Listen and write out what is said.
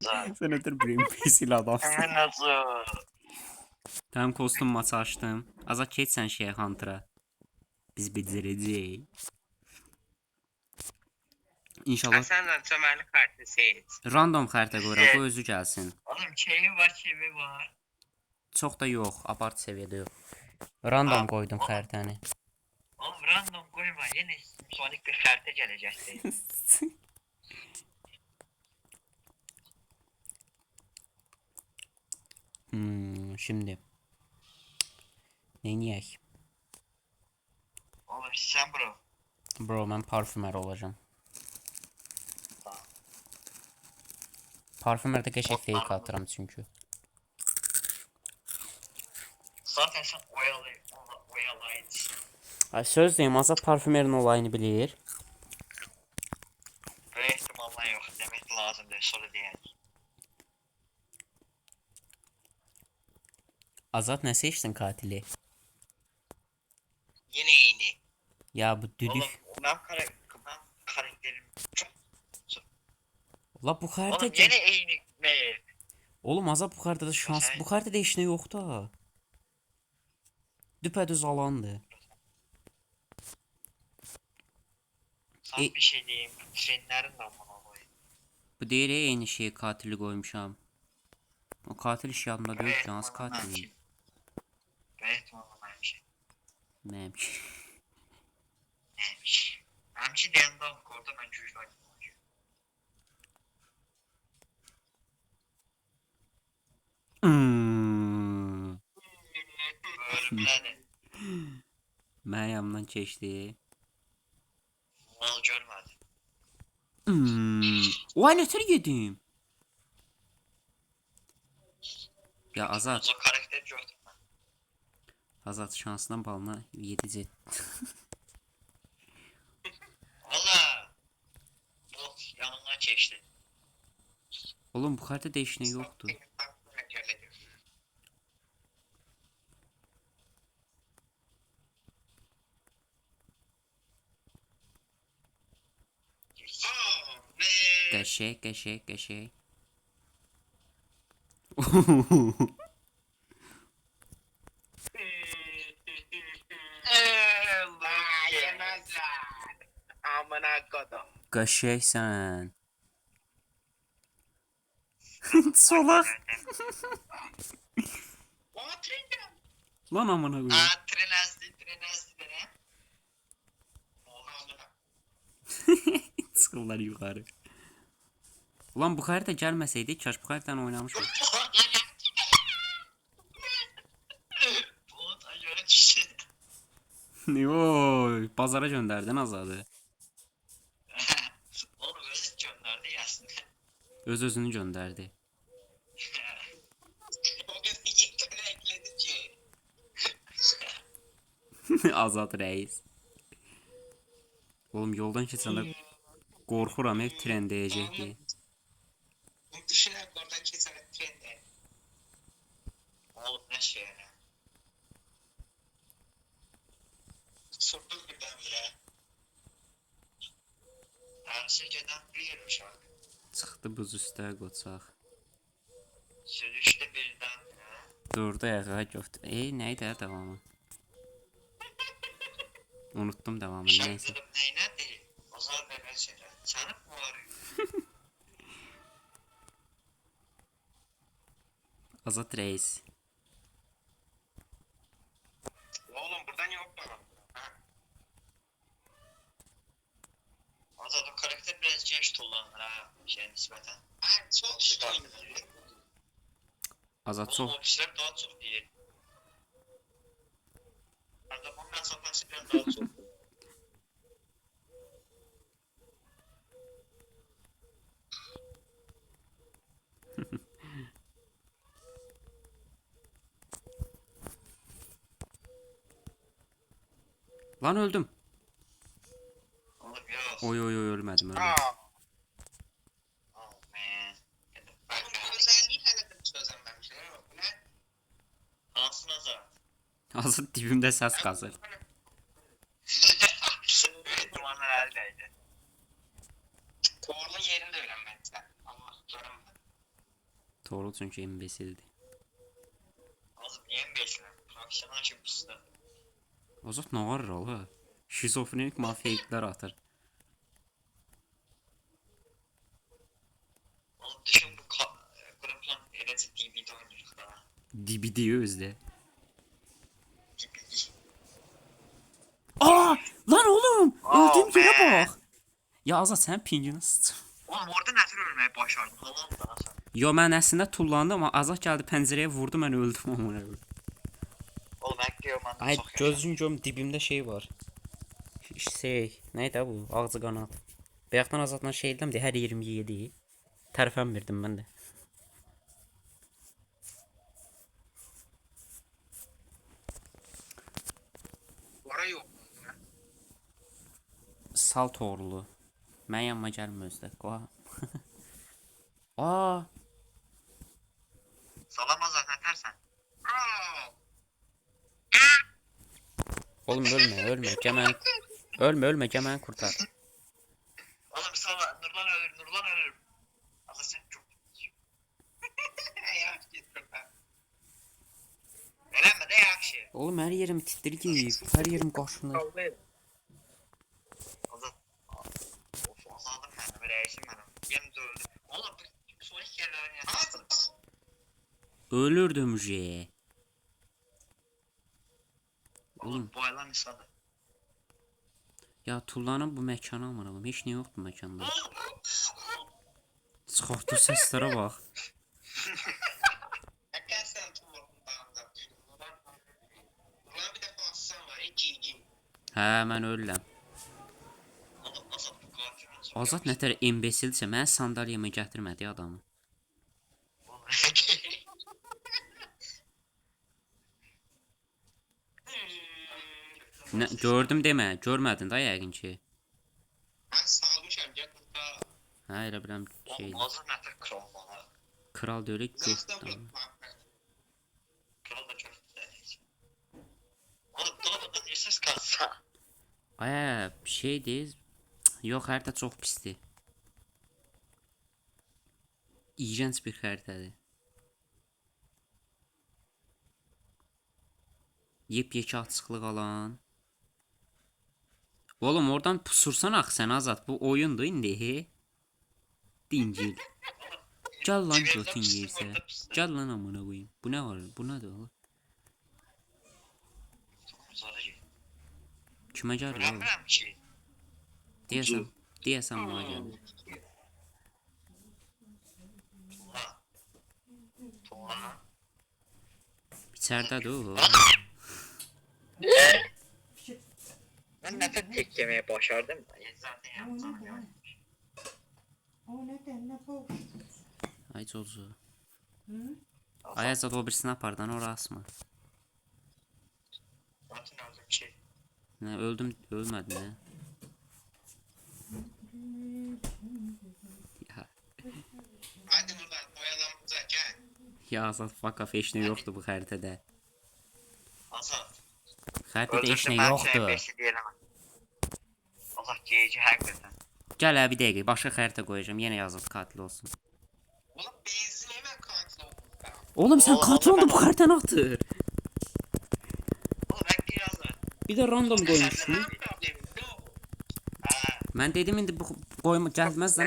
Sen ötür Greenpeace ile adamsın. Hemen nasıl? Tamam kostüm maçı açtım. Azat keç sen şeye Hunter'a. Biz becereceğiz. İnşallah Hasan'la çömerli kartı seç. random xəritə qoyuram, bu özü gəlsin. Oğlum şeyi var çevi var. Çox da yox, abart səviyyədə yox. Random qoydum xəritəni. Oğlum random koyma yine sonik bir kartı gelecekti. hmm, şimdi. Neyniyək? Oğlum sen bro. Bro, mən parfümer olacağım. Parfümerdə qəşəng fake atıram çünki. Zaten sen oyalı, oyalayıcısın. Ay, söz deyim, Azad parfümerin olayını bilir. Böyle ihtimalle yok demek lazım değil soru diye. Azad nə seçdin katili? Yine yeni. Ya bu Oğlum düdük. ben, kara, ben karakterim çok... La bu xəritə Oğlum yine yeni ne? Oğlum Azad bu xəritədə şans, Sen- bu heç nə yoxdur. ha. Düpədüz alandır. Sana E- bir şey diyeyim. Trenlerin de amına koyayım. Bu ey, eyni şeyi katili qoymuşam. O katil iş yadımda deyil ki, hansı katil? Evet bir şey. Nəymiş? Neymiş? Hemşi dayandan orada ben cüz var. Hmm. Yanımdan keçdi. mal görmedim. Hmm. Vay nətər yedim? Ya Azad, O karakter gördüm ben. Azad şansından balına 7 Valla. Bot yanından geçti. Oğlum bu xəritədə heç nə yoxdur. Oh, man. Qəşəngsən. Solaq. O trenden. Lan amına qoyayım. Aa tren azdı tren. Çıxırlar yuxarı. Ulan bu xəritə gəlməsəydi, kaş bu xəritəni oynamışıq. Bot aşağı düştü. Oy, bazara göndərdin Azadı. Oğlum özü gönderdi ya aslında. Öz özünü ki. Azad reis. Oğlum yoldan keçəndə qorxuram ev tren trende. Oğlum ne şey ya. Sordum birdenbire. Her şeyden bir yermiş bak. Çıxdı buz üstə qoçaq. Sürüşte birdenbire. Durdu ayağa göftü. Ey, nə idi davamı? Unuttum davamını, neysə. Şarkılarım neyine değil. O zaman ben şeyler. Çarık mı var? Azad reis. Oğlum buradan yok bana. Ha. Azad o kullanılır ha. Şey nispeten. Ha çok şey. Azad Oğlum çox o kişiler daha çok değil. Bundan sonra şeyler daha çok. Lan öldüm. Oğlum. Oy oy oy ölmədim, ölmədim. Oh man. Bunun özelliği hala çözememişler ama bu ne? Hansın Azad. Azad dibimdə səs qazır. Büyük ihtimalle eldeydi. Doğru yerini de öğrenmedi sen. Allah çünki imbesildir. Oğlum niye mi. Azat nə var ola? Şizofrenik mafiyiklər atır. Oğlum düşün bu ka... DBD özdə. DVD. Aa! Lan oğlum! Oh, Öldüyüm yerə man. bax. Ya Azat sən pingini sıç. Oğlum orada nətər ölməyi başardın? Sən. Yo mən əslində tullandım amma Azat gəldi pəncərəyə vurdu mən öldüm amına. koyayım. Oğlum həqiqi o məndə Ay çox gözün görüm dibimdə şey var. Şey, neydi bu? Ağzı qanat. Bayaqdan Azatla şey edirəm də hər 27. Tərəfəm verdim mən də. Ora yox. Sal toğrulu. Mən yanıma gəlmə özdə. Qoha. Aa, Salamaz nətərsən? oğlum ölmə, ölmə. Gəməni ölmə, ölmə, gəməni qurtar. Oğlum sala Nurlan ölür, Nurlan ölür. Allah sen çok Yaxşı git qurtar. Eləmə də yaxşı. Oğlum hər yerim titrəyib, hər yerim qaşınır. Rəisim mənim. Yenə də öldü. Oğlum bu son iki. Ölürdüm je. Oğlum bu aylar insanı. Ya tullanın bu məkana amına koyayım. Heç nə yoxdur məkanda. Çıxartdı səslərə bax. Var. Hə, mən ölürəm. Oğlum Azat bu kadar kimin Azad nətər imbesilsə, mən sandalyamı gətirmədi adamı. Nə, gördüm demə, görmədin də yəqin ki. Ben salmışam gel burada. Hə, elə biləm şey. Azat nətər kral bana. Kral deyil, burada. Kral da güzel. Oğlum dolmadan niye ses kalsa? Ay, şey deyil. Yox, xəritə çox pisdir. İğrenc bir xəritədir. Yepyekə açıqlıq alan. Oğlum oradan pusursan axı sən Azad. Bu oyundur indi. He? Dincil. Gəl lan götün yersə. Gəl lan amına qoyayım. Bu nə var? Bu nədir oğlum? Kimə gəlir? Öğrenmirəm ki. Deyəsən buna gəlir. Tuğla. Tuğla. İçəridədir o. Ben nefes tek yemeye başardım. Ya Zaten yapsam ya. O nədən nə boş? Ay çocuğu. Ay Azad o birisini apardan ora asma. Zaten öldüm ki. Nə öldüm, ölmədin nə? Ya, Hadi buradan boyalanımıza gel. ya off heç nə yoxdur bu nə ben yoxdur. beşi diyemem. Allah geyici hakikaten. Gəl hə bir dəqiqə, başqa xəritə qoyacağam. Yenə yazıb katil olsun. Oğlum benzin hemen katil oldu. Oğlum Oo, katil oldun bu xəritəni atır. Oğlum hakki yazma. Bir də random qoymuşsun. Mən dedim indi bu qoyma gəlməz də